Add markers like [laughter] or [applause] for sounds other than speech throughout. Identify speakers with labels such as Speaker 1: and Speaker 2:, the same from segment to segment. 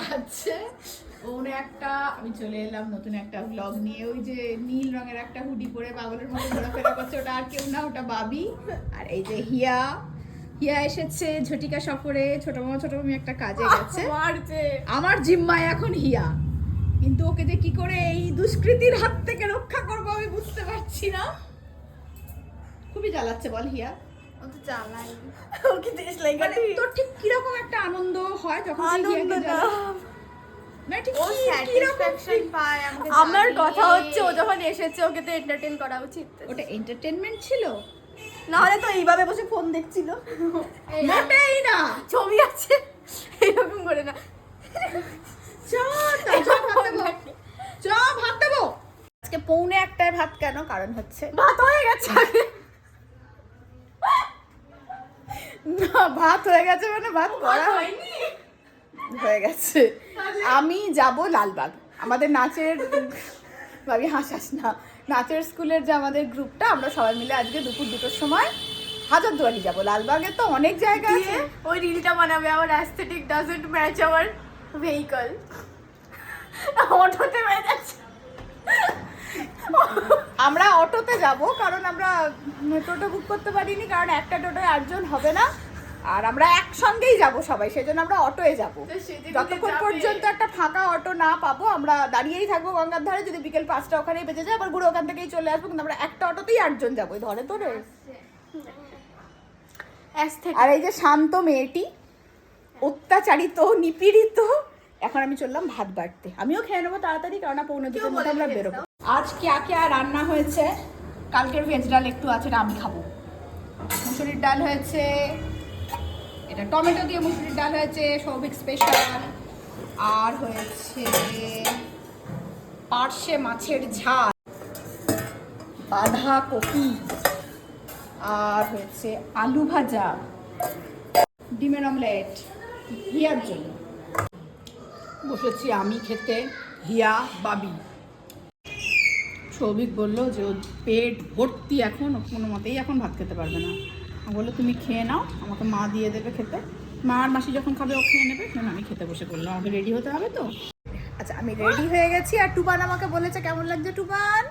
Speaker 1: বাজছে ওনে একটা আমি চলে এলাম নতুন একটা ব্লগ নিয়ে। ওই যে নীল রঙের একটা হুডি পরে পাগলের মতো ঘোরাফেরা করছে। ওটা আর কেউ না ওটা বাবি। আর এই যে হিয়া। হিয়া এসেছে ঝটিকা সফরে। ছোট মামা ছোট মামি একটা কাজে গেছে। [laughs] আমার জিম্মায় এখন হিয়া। কিন্তু ওকে যে কি করে এই দুষ্কৃতির হাত থেকে রক্ষা করব আমি বুঝতে পারছি না। খুবই জ্বালাচ্ছে বল হিয়া। মানে
Speaker 2: লাগাটি
Speaker 1: তোর ঠিক কীরকম একটা আনন্দ হয় যখন
Speaker 2: আনন্দ না।
Speaker 1: জ্বালাস? না ঠিক
Speaker 2: ও
Speaker 1: কি-
Speaker 2: স্যাটিসফ্যাকশন পায় আমাকে আমার কথা হচ্ছে ও যখন এসেছে ওকে তো এন্টারটেইন করা উচিত।
Speaker 1: ওটা এন্টারটেনমেন্ট ছিল?
Speaker 2: নাহলে তো এইভাবে বসে ফোন দেখছিল। [laughs]
Speaker 1: মোটেই না।
Speaker 2: ছবি আছে এরকম করে না।
Speaker 1: চ তা, চ ভাত দেবো চ ভাত দেবো আজকে পৌনে একটায় ভাত কেন? কারণ হচ্ছে
Speaker 2: ভাত হয়ে গেছে।
Speaker 1: না ভাত হয়ে গেছে মানে ভাত করা
Speaker 2: হয়নি?
Speaker 1: হয়ে গেছে। আমি যাব লালবাগ। আমাদের নাচের ভাবি হাসাস না। নাচের স্কুলের যে আমাদের গ্রুপটা আমরা সবাই মিলে আজকে দুপুর দুটোর সময় হাজারদুয়ারি যাব। লালবাগে তো অনেক জায়গা আছে।
Speaker 2: ওই রিলটা বানাবে আমার অ্যাস্থেটিক ডাজন্ট ম্যাচ আমার ভেহিকল অটোতে ম্যাচ
Speaker 1: আমরা অটোতে যাব কারণ আমরা টোটো বুক করতে পারিনি কারণ একটা টোটোয় আটজন হবে না। আর আমরা একসঙ্গেই যাব সবাই সেজন্য আমরা অটোয় যাব।
Speaker 2: তো
Speaker 1: যতক্ষণ পর্যন্ত একটা ফাঁকা অটো না পাবো আমরা দাঁড়িয়েই থাকব গঙ্গার ধারে যদি বিকেল পাঁচটা ওখানেই বেঁচে যায় আবার ঘুরে ওখান থেকেই চলে আসব কিন্তু আমরা একটা অটোতেই আটজন যাব ধরে তোরে।
Speaker 2: অ্যাস্থেটিক
Speaker 1: আর এই যে শান্ত মেয়েটি অত্যাচারিত নিপীড়িত এখন আমি চললাম ভাত বাড়তে। আমিও খেয়ে নেব তাড়াতাড়ি কারণ না পৌনে দুটোর মধ্যে আমরা বেরোবো। আজ ক্যা ক্যা রান্না হয়েছে? কালকের ভেজ ডাল একটু আছে এটা আমি খাব। মুসুরির ডাল হয়েছে এটা টমেটো দিয়ে মুসুরির ডাল হয়েছে সৌভিক স্পেশাল আর হয়েছে পার্শে মাছের ঝাল বাঁধাকপি। আর হয়েছে আলু ভাজা ডিমের অমলেট হিয়ার জন্য। বসেছি আমি খেতে হিয়া বাবি। সৌভিক বলল যে ওর পেট ভর্তি এখন ও কোনো মতেই এখন ভাত খেতে পারবে না। বলল তুমি খেয়ে নাও আমাকে মা দিয়ে দেবে খেতে। মা আর মাসি যখন খাবে ও খেয়ে নেবে। তখন আমি খেতে বসে পড়লাম। আমাকে রেডি হতে হবে তো? আচ্ছা আমি রেডি হয়ে গেছি আর টুবান আমাকে বলেছে কেমন লাগছে টুবান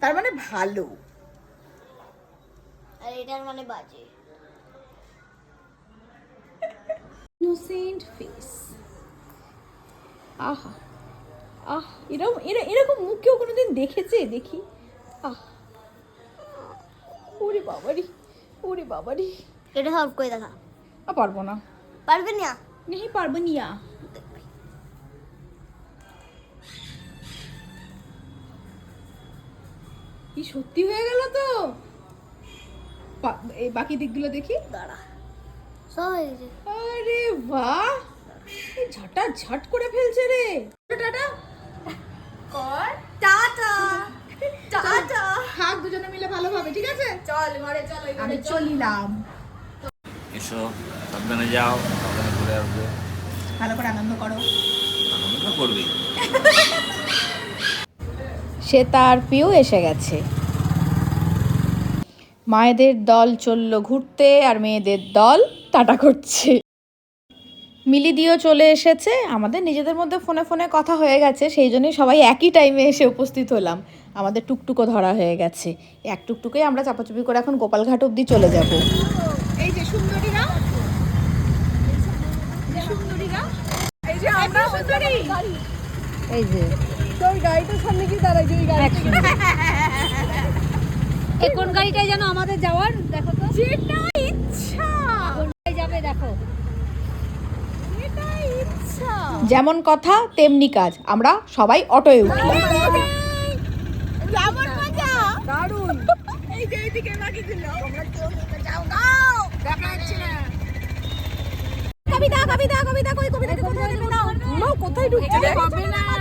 Speaker 1: তার মানে ভালো।
Speaker 2: আর এটার মানে বাজে।
Speaker 1: ইনোসেন্ট ফেস আহা আহ এরকম এরা- এরকম মুখ কেউ কোনোদিন দেখেছে? দেখি। আহ ওরে বাবারি ওরে বাবারি।
Speaker 2: এটা সলভ করে দেখা?
Speaker 1: আ পারব না।
Speaker 2: পারবে না?
Speaker 1: নেই পারব নিয়া কি সত্যি হয়ে গেল তো? বাকি দিকগুলো দেখি।
Speaker 2: দাঁড়া।
Speaker 1: আরে বাহ! এই ঝটা ঝট করে ফেলছে রে। টাটা
Speaker 2: কর। টাটা টাটা
Speaker 1: থাক দুজনে মিলে ভালোভাবে ঠিক আছে?
Speaker 2: চল ঘরে চল
Speaker 1: আমি চলিলাম।
Speaker 3: এসো সাবধানে যাও সাবধানে ঘুরে আসবে।
Speaker 1: ভালো করে আনন্দ করো।
Speaker 3: আনন্দ তো করবেই।
Speaker 1: সে তার পিউ এসে গেছে। মায়েদের দল চলল ঘুরতে আর মেয়েদের দল টাটা করছে। মিলিদিও চলে এসেছে। আমাদের নিজেদের মধ্যে ফোনে ফোনে কথা হয়ে গেছে সেই জন্যই সবাই একই টাইমে এসে উপস্থিত হলাম। আমাদের টুকটুকো ধরা হয়ে গেছে। এক টুকটুকেই আমরা চাপাচুপি করে এখন গোপালঘাট অবধি চলে যাব। এই যে সুন্দরীরা সুন্দরীরা এই যে আমরা সুন্দরী। এই যে।
Speaker 2: তোর গাড়িটার সামনে কি দাঁড়াইছে ওই গাড়ি
Speaker 4: কোন গাড়িটায় যেন আমাদের যাওয়ার? দেখো তো।
Speaker 1: যেটা ইচ্ছা
Speaker 4: কোনটায় যাবে দেখো
Speaker 1: যেটা ইচ্ছা যেমন কথা তেমনি কাজ। আমরা সবাই অটোয় উঠি। কবিতা কবিতা কবিতা কই কবিতা কোথায় নেবে নাও নাও কোথায় ঢুকছে
Speaker 4: না।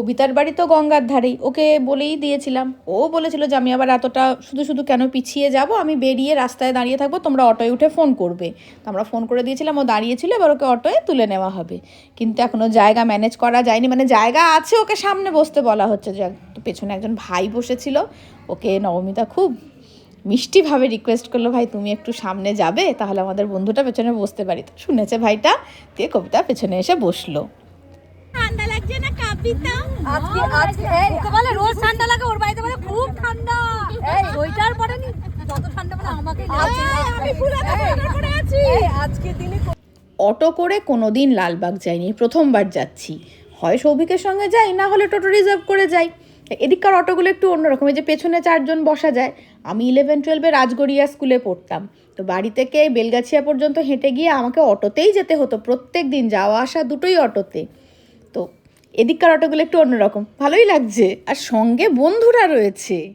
Speaker 1: কবিতার বাড়ি তো গঙ্গার ধারেই। ওকে বলেই দিয়েছিলাম। ও বলেছিল যে, আমি আবার এতটা শুধু শুধু কেন পিছিয়ে যাব? আমি বেরিয়ে রাস্তায় দাঁড়িয়ে থাকব, তোমরা অটোয় উঠে ফোন করবে। তো আমরা ফোন করে দিয়েছিলাম, ও দাঁড়িয়েছিল, এবার ওকে অটোয় তুলে নেওয়া হবে। কিন্তু এখনও জায়গা ম্যানেজ করা যায়নি। মানে জায়গা আছে ওকে সামনে বসতে বলা হচ্ছে। যে পেছনে একজন ভাই বসেছিল। ওকে নবমিতা খুব
Speaker 2: মিষ্টিভাবে রিকোয়েস্ট করল, ভাই, তুমি একটু সামনে যাবে? তাহলে আমাদের বন্ধুটা পেছনে বসতে পারি। শুনেছে ভাইটা, দিয়ে কবিতা পেছনে এসে বসল।
Speaker 4: আজকে আজকে এই ওকে বলে রোজ ঠান্ডা লাগে ওর বাড়িতে বলে খুব ঠান্ডা। এই ওইটার পরে নি যত ঠান্ডা মানে আমাকে আমি পুরো পরে আছি। আজকে দিনে
Speaker 2: অটো করে কোনো দিন লালবাগ যাইনি প্রথমবার যাচ্ছি। হয় সৌভিকের সঙ্গে যাই না হলে টোটো রিজার্ভ করে যাই। এদিককার অটোগুলো একটু অন্যরকম এই যে পেছনে চারজন বসা যায়। আমি ইলেভেন টুয়েলভে রাজগড়িয়া স্কুলে পড়তাম। তো বাড়ি থেকে বেলগাছিয়া পর্যন্ত হেঁটে গিয়ে আমাকে অটোতেই যেতে হতো প্রত্যেক দিন যাওয়া আসা দুটোই অটোতে। এদিককার অটোগুলো একটু অন্যরকম। ভালোই লাগছে। আর সঙ্গে বন্ধুরা রয়েছে।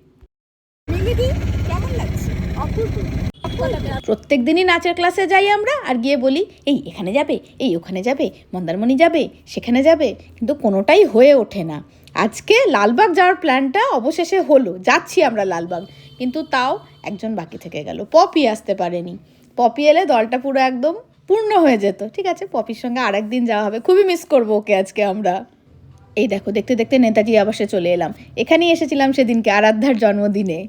Speaker 2: প্রত্যেক দিনই নাচের ক্লাসে যাই আমরা আর গিয়ে বলি এই এখানে যাবে এই ওখানে যাবে মন্দারমণি যাবে সেখানে যাবে। কিন্তু কোনোটাই হয়ে ওঠে না। আজকে লালবাগ যাওয়ার প্ল্যানটা অবশেষে হলো। যাচ্ছি আমরা লালবাগ। কিন্তু তাও একজন বাকি থেকে গেল। পপি আসতে পারেনি। পপি এলে দলটা পুরো একদম পূর্ণ হয়ে যেত। ঠিক আছে পপির সঙ্গে আরেকদিন যাওয়া হবে। খুবই মিস করব ওকে আজকে আমরা। এই দেখো দেখতে দেখতে নেতাজি আবাসে চলে এলাম। এখানেই এসেছিলাম সেদিনকে আরাধ্যার জন্মদিনে।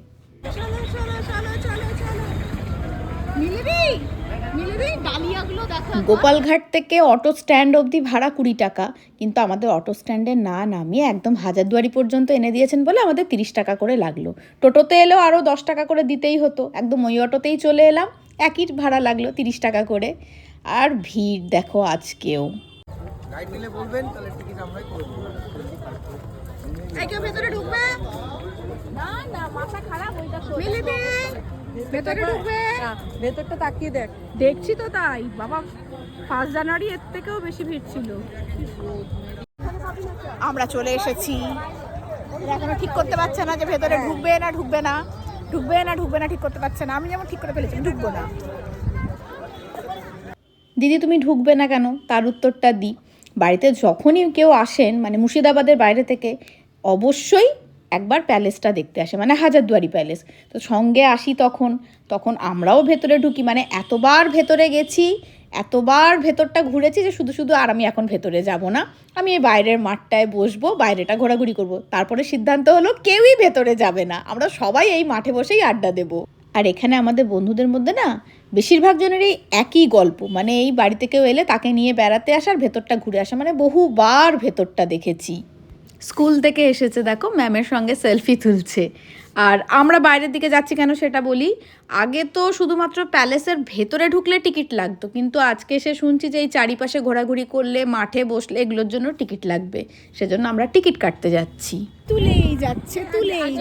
Speaker 2: গোপালঘাট থেকে অটো স্ট্যান্ড অবধি ভাড়া কুড়ি টাকা কিন্তু আমাদের অটো স্ট্যান্ডে না নামিয়ে একদম হাজারদুয়ারি পর্যন্ত এনে দিয়েছেন বলে আমাদের তিরিশ টাকা করে লাগল। টোটোতে এলেও আরও দশ টাকা করে দিতেই হতো। একদম ওই অটোতেই চলে এলাম। একই ভাড়া লাগল তিরিশ টাকা করে। আর ভিড় দেখো আজকেও।
Speaker 5: গাইড নিলে বলবেন তাহলে টিকিট আমরাই করে
Speaker 1: কেউ ভেতরে ঢুকবে?
Speaker 4: না না মাথা খারাপ ওইটা
Speaker 1: মিলিদি ভেতরে ঢুকবে?
Speaker 6: ভেতরটা তাকিয়ে দেখ।
Speaker 1: দেখছি তো তাই। বাবা ফার্স্ট জানুয়ারি এর থেকেও বেশি ভিড় ছিল। আমরা চলে এসেছি। এরা এখনও ঠিক করতে পারছে না যে ভেতরে ঢুকবে না ঢুকবে না। ঢুকবে না ঢুকবে না ঠিক করতে পারছে না। আমি যেমন ঠিক করে ফেলেছি ঢুকবো না।
Speaker 2: দিদি তুমি ঢুকবে না কেন? তার উত্তরটা দিই। বাড়িতে যখনই কেউ আসেন মানে মুর্শিদাবাদের বাইরে থেকে অবশ্যই একবার প্যালেসটা দেখতে আসে মানে হাজারদুয়ারি প্যালেস। তো সঙ্গে আসি তখন তখন আমরাও ভেতরে ঢুকি মানে এতবার ভেতরে গেছি, এতবার ভেতরটা ঘুরেছি যে শুধু শুধু আর আমি এখন ভেতরে যাব না। আমি এই বাইরের মাঠটায় বসবো, বাইরেটা ঘোরাঘুরি করব। তারপরে সিদ্ধান্ত হলো কেউই ভেতরে যাবে না। আমরা সবাই এই মাঠে বসেই আড্ডা দেবো। আর এখানে আমাদের বন্ধুদের মধ্যে না, বেশিরভাগ জনেরই একই গল্প। মানে এই বাড়িতে কেউ এলে তাকে নিয়ে বেড়াতে আসার ভেতরটা ঘুরে আসা মানে বহুবার ভেতরটা দেখেছি। স্কুল থেকে এসেছে দেখো ম্যামের সঙ্গে সেলফি তুলছে। আর আমরা বাইরের দিকে যাচ্ছি কেন সেটা বলি? আগে তো শুধুমাত্র প্যালেসের ভেতরে ঢুকলে টিকিট লাগতো কিন্তু আজকে এসে শুনছি যে এই চারিপাশে ঘোরাঘুরি করলে মাঠে বসলে এগুলোর জন্য টিকিট লাগবে। সেজন্য আমরা টিকিট কাটতে যাচ্ছি।
Speaker 1: তুলেই যাচ্ছে তুলেই।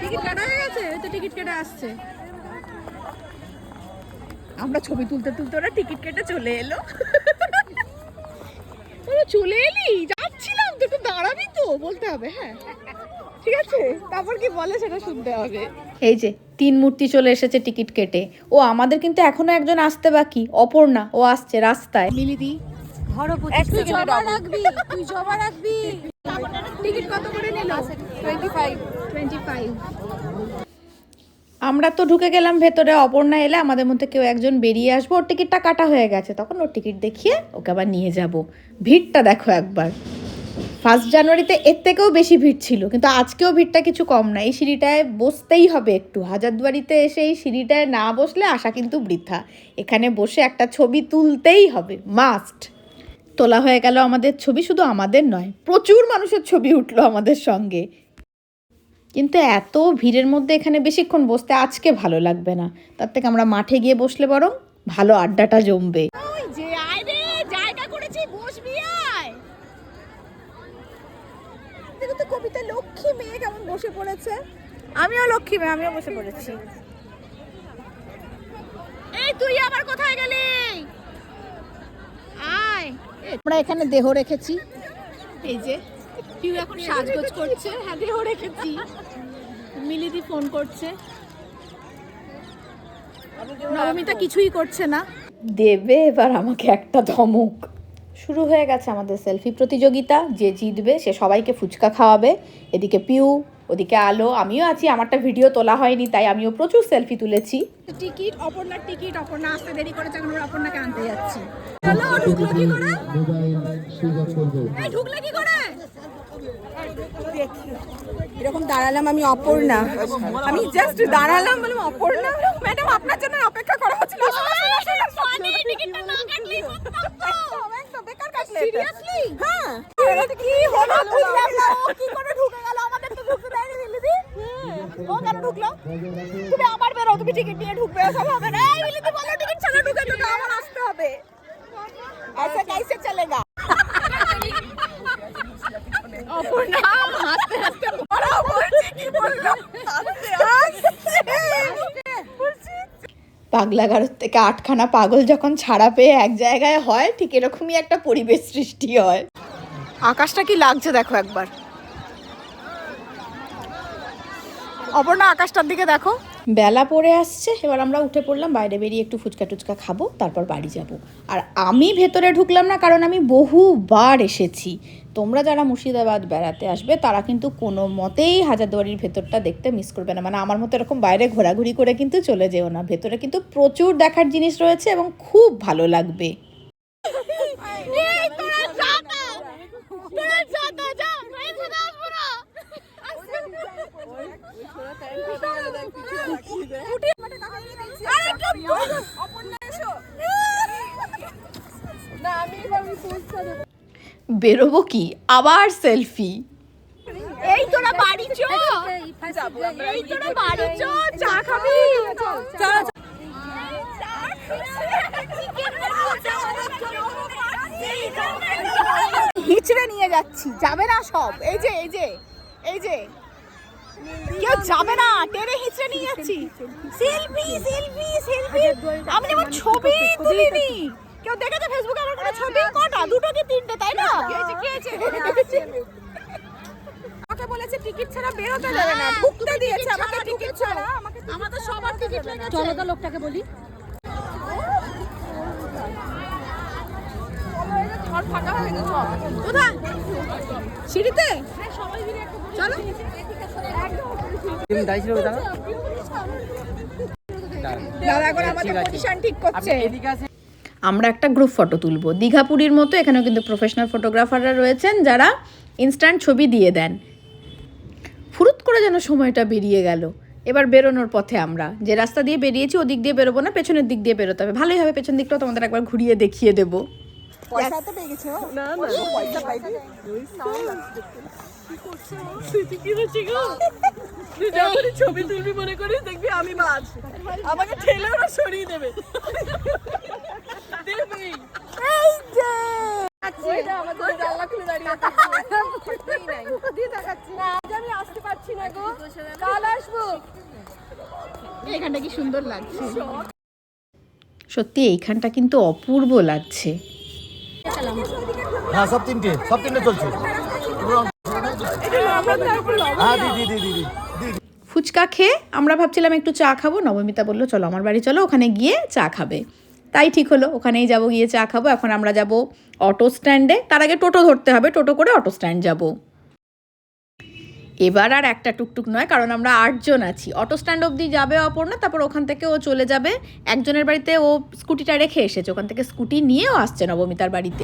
Speaker 1: টিকিট কাটা হয়ে গেছে? তো টিকিট কেটে আসছে। আমরা ছবি তুলতে তুলতে ওরা টিকিট কেটে চলে এলো। [laughs] চলে এলি? একটু দাঁড়াবি তো বলতে হবে হ্যাঁ। ঠিক আছে? তারপর কি বলে সেটা শুনতে হবে।
Speaker 2: এই যে তিন মূর্তি চলে এসেছে টিকিট কেটে। ও আমাদের কিন্তু এখনও একজন আসতে বাকি অপর্ণা ও আসছে রাস্তায়।
Speaker 1: মিলিদি
Speaker 4: ধরো
Speaker 6: তুই জমা
Speaker 1: রাখবি তুই জমা রাখবি। টিকিট কত করে নিল? টোয়েন্টি ফাইভ টোয়েন্টি ফাইভ
Speaker 2: আমরা তো ঢুকে গেলাম ভেতরে অপর্ণা এলে আমাদের মধ্যে কেউ একজন বেরিয়ে আসব ওর টিকিটটা কাটা হয়ে গেছে। তখন ওর টিকিট দেখিয়ে ওকে আবার নিয়ে যাব। ভিড়টা দেখো একবার। ফার্স্ট জানুয়ারিতে এর থেকেও বেশি ভিড় ছিল, কিন্তু আজকেও ভিড়টা কিছু কম না। এই সিঁড়িটায় বসতেই হবে একটু। হাজারদুয়ারিতে এসে এই সিঁড়িটায় না বসলে আসা কিন্তু বৃথা। এখানে বসে একটা ছবি তুলতেই হবে, মাস্ট। তোলা হয়ে গেল আমাদের ছবি, শুধু আমাদের নয়, প্রচুর মানুষের ছবি উঠল আমাদের সঙ্গে। কিন্তু এত ভিড়ের মধ্যে এখানে বেশিক্ষণ বসতে আজকে ভালো লাগবে না। তার থেকে আমরা মাঠে গিয়ে বসলে বরং ভালো আড্ডাটা জমবে
Speaker 1: ওই যে আয় রে জায়গা করেছি বসবি আয় দেখো তো কবিতা লক্ষ্মী মেয়ে কেমন বসে পড়েছে। আমিও লক্ষ্মী মেয়ে আমিও বসে পড়েছি। এই তুই আবার কোথায় গেলি? আয়। আমরা এখানে দেহ রেখেছি। এই যে পিউ এখন সাজগোজ করছে। হ্যাঁ দেহ রেখেছি। মিলিদি ফোন করছে। নবমিতা কিছুই করছে না।
Speaker 2: দেবে এবার আমাকে একটা ধমক। শুরু হয়ে গেছে আমাদের সেলফি প্রতিযোগিতা। যে জিতবে সে সবাইকে ফুচকা খাওয়াবে। এদিকে পিউ ওদিকে আলো আমিও আছি আমারটা ভিডিও তোলা হয়নি তাই আমিও প্রচুর সেলফি তুলেছি
Speaker 1: টিকিট অপর্ণার টিকিট অপর্ণা আসতে দেরি করেছে এখন আমরা অপর্ণাকে আনতে যাচ্ছি চলো ঢুকলো কি করে এই ঢুকলে কি করে
Speaker 6: এরকম দাঁড়ালাম আমি অপর্ণা আমি জাস্ট দাঁড়ালাম বললাম অপর্ণা ম্যাডাম আপনার জন্য অপেক্ষা করা হচ্ছিল সিরিয়াসলি হ্যাঁ কি হলো বুঝলাম না কি করে ঢুকে গেল আমাদের তো ঢুকতে দেয়নি মিলিদি ও কেন ঢুকলো তুমি আবার বেরো তুমি টিকিট নিয়ে ঢুকবে সব হবে না এই মিলিদি বলো টিকিট ছাড়া ঢুকে তো আমার আসতে হবে ऐसा कैसे चलेगा অপর্ণা হাসতে হাসতে বড় বলছি কি বললো হাসতে হাসতে বলছি
Speaker 2: পাগলাগারোর থেকে আটখানা পাগল যখন ছাড়া পেয়ে এক জায়গায় হয় ঠিক এরকমই একটা পরিবেশ সৃষ্টি হয়
Speaker 1: আকাশটা কি লাগছে দেখো একবার অপর্ণা আকাশটার দিকে দেখো।
Speaker 2: বেলা পড়ে আসছে এবার আমরা উঠে পড়লাম বাইরে বেরিয়ে একটু ফুচকা টুচকা খাব তারপর বাড়ি যাব। আর আমি ভেতরে ঢুকলাম না কারণ আমি বহুবার এসেছি। তোমরা যারা মুর্শিদাবাদ বেড়াতে আসবে তারা কিন্তু কোনো মতেই হাজারদুয়ারির ভেতরটা দেখতে মিস করবে না। মানে আমার মতো এরকম বাইরে ঘোরাঘুরি করে কিন্তু চলে যেও না। ভেতরে কিন্তু প্রচুর দেখার জিনিস রয়েছে এবং খুব ভালো লাগবে। বেরোবো কি? আবার সেলফি।
Speaker 1: এই তোরা বাড়ি চ। এই তোরা বাড়ি চ চা খাবি। হিচড়ে নিয়ে যাচ্ছি যাবে না সব এই যে এই যে এই যে। কেউ যাবে না টেনে হিচড়ে নিয়ে যাচ্ছি সেলফি সেলফি সেলফি আমি যেমন ছবি তুলিনি কেউ দেখেছে ফেসবুকে আমার কোনো ছবি কটা দুটো কি তিনটে তাই না আমাকে বলেছে টিকিট ছাড়া বেরোতে দেবে না ঢুকতে দিয়েছে আমাকে টিকিট ছাড়া আমাদের সবার টিকিট লেগে
Speaker 4: চলো তো লোকটাকে বলি
Speaker 1: কোথায় সিঁড়িতে চলো
Speaker 5: তুমি দাঁড়িয়ে ছিল
Speaker 1: দাদা করে আমাদের পজিশন ঠিক করছে
Speaker 2: আমরা একটা গ্রুপ ফটো তুলবো। দীঘাপুরীর মতো এখানেও কিন্তু প্রফেশনাল ফটোগ্রাফাররা রয়েছেন যারা ইনস্ট্যান্ট ছবি দিয়ে দেন। ফুরুত করে যেন সময়টা বেরিয়ে গেল। এবার বেরোনোর পথে আমরা। যে রাস্তা দিয়ে বেরিয়েছি ওদিক দিয়ে বেরোবো না পেছনের দিক দিয়ে বেরোতে হবে। ভালোই হবে পেছন দিকটাও তোমাদের একবার ঘুরিয়ে দেখিয়ে দেবো।
Speaker 1: পয়সা তো পেয়ে গেছো। না না পয়সা পাইনি।
Speaker 6: ছবি তুলবি মনে করিস দেখবি আমি মাছ আমাকে ঠেলে ওরা সরিয়ে দেবে। দেখবি? এই যে! ওইটা আমাদের জানলা খুলে দাঁড়িয়ে আছে। করতেই নাই। দিয়ে দেখাচ্ছি। না, আজ আমি আসতে পারছি না গো। কাল আসব।
Speaker 1: এখানটা কি সুন্দর লাগছে।
Speaker 2: সত্যি এইখানটা কিন্তু অপূর্ব লাগছে।
Speaker 5: হ্যাঁ সব তিনটে সব তিনটে চলছে। হ্যাঁ দিদি দিদি দিদি
Speaker 2: ফুচকা খেয়ে আমরা ভাবছিলাম একটু চা খাব নবমিতা বলল চলো আমার বাড়ি চলো ওখানে গিয়ে চা খাবে। তাই ঠিক হলো ওখানেই যাব গিয়ে চা খাব। এখন আমরা যাব অটো স্ট্যান্ডে। তার আগে টোটো ধরতে হবে টোটো করে অটো স্ট্যান্ড যাব। এবার আর একটা টুকটুক নয় কারণ আমরা আটজন আছি। অটো স্ট্যান্ড অবধি যাবে অপর্ণা তারপর ওখান থেকে ও চলে যাবে। একজনের বাড়িতে ও স্কুটিটা রেখে এসেছে ওখান থেকে স্কুটি নিয়েও আসছে নবমিতার বাড়িতে।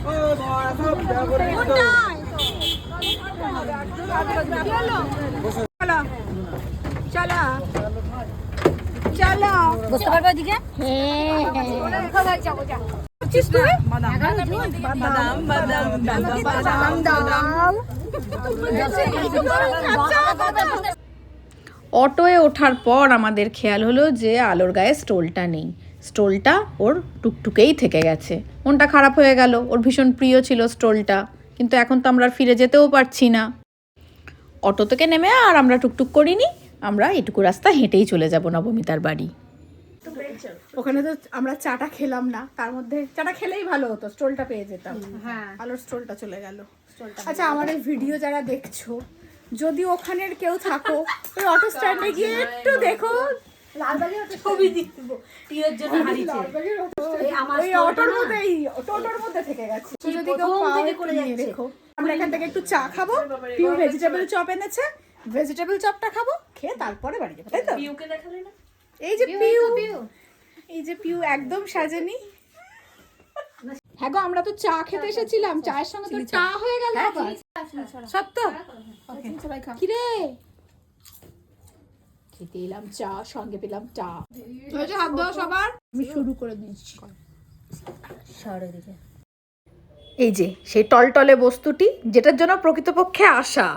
Speaker 2: অটোয় ওঠার পর আমাদের খেয়াল হলো যে আলোর গায়ে স্টোলটা নেই। স্টোলটা ওর টুকটুকেই থেকে গেছে। মনটা খারাপ হয়ে গেল। ওর ভীষণ প্রিয় ছিল স্টোলটা। কিন্তু এখন তো আমরা ফিরে যেতেও পারছি না। অটো থেকে নেমে আর আমরা টুকটুক করিনি আমরা এটুকু রাস্তা হেঁটেই চলে যাব নবমিতার বাড়ি।
Speaker 1: ওখানে তো আমরা চাটা খেলাম না তার মধ্যে চাটা খেলেই ভালো হতো স্টোলটা পেয়ে যেতাম। হ্যাঁ। আলোর স্টোলটা চলে গেল। আচ্ছা আমার এই ভিডিও যারা দেখছ যদি ওখানের কেউ থাকো ওই অটো স্ট্যান্ডে গিয়ে একটু দেখো
Speaker 4: ছবি দিব। টিয়ের জন্য হারিয়েছে।
Speaker 1: ওই অটোর মধ্যে এই টোটোর মধ্যে থেকে গেছে। যদি কেউ
Speaker 4: থেকে করে যাচ্ছে।
Speaker 1: আমরা এখান থেকে একটু চা খাব পিউ ভেজিটেবল চপ এনেছে। ভেজিটেবল চপটা খাব খেয়ে তারপরে বাড়ি যাব তাই তো?
Speaker 4: পিউকে দেখালে না?
Speaker 1: এই যে পিউ এই যে পিউ একদম সাজেনি। হ্যাঁ গো আমরা তো চা খেতে এসেছিলাম। চায়ের সঙ্গে তো চা হয়ে গেল সত্য কিরে? খেতে এলাম চা সঙ্গে পেলাম চা হয়েছে হাত ধোয়া সবার? আমি শুরু করে দিচ্ছি।
Speaker 2: এই যে সেই টলটলে বস্তুটি যেটার জন্য প্রকৃতপক্ষে আশা।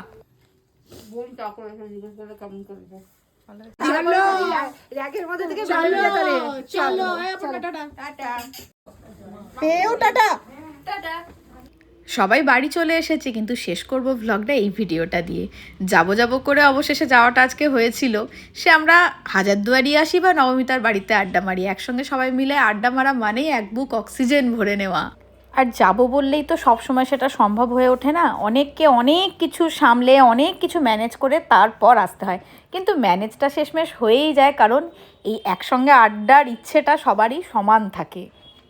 Speaker 1: চলো। র্যাকের মধ্যে থেকে চলো। চলো। এই আপনার টাটা। পেও টাটা।
Speaker 2: সবাই বাড়ি চলে এসেছে, কিন্তু শেষ করব ভ্লগটা এই ভিডিওটা দিয়ে। যাব যাব করে অবশেষে যাওয়াটা আজকে হয়েছিল। সে আমরা হাজারদুয়ারি আসি বা নবমিতার বাড়িতে আড্ডা মারি, একসঙ্গে সবাই মিলে আড্ডা মারা মানেই এক বুক অক্সিজেন ভরে নেওয়া। আর যাব বললেই তো সব সময় সেটা সম্ভব হয়ে ওঠে না। অনেককে অনেক কিছু সামলে, অনেক কিছু ম্যানেজ করে তারপর আসতে হয়। কিন্তু ম্যানেজটা শেষমেশ হয়েই যায়, কারণ এই একসঙ্গে আড্ডার ইচ্ছেটা সবারই সমান থাকে।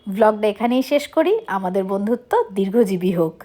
Speaker 2: ব্লগটা এখানেই শেষ করি। আমাদের বন্ধুত্ব দীর্ঘজীবী হোক।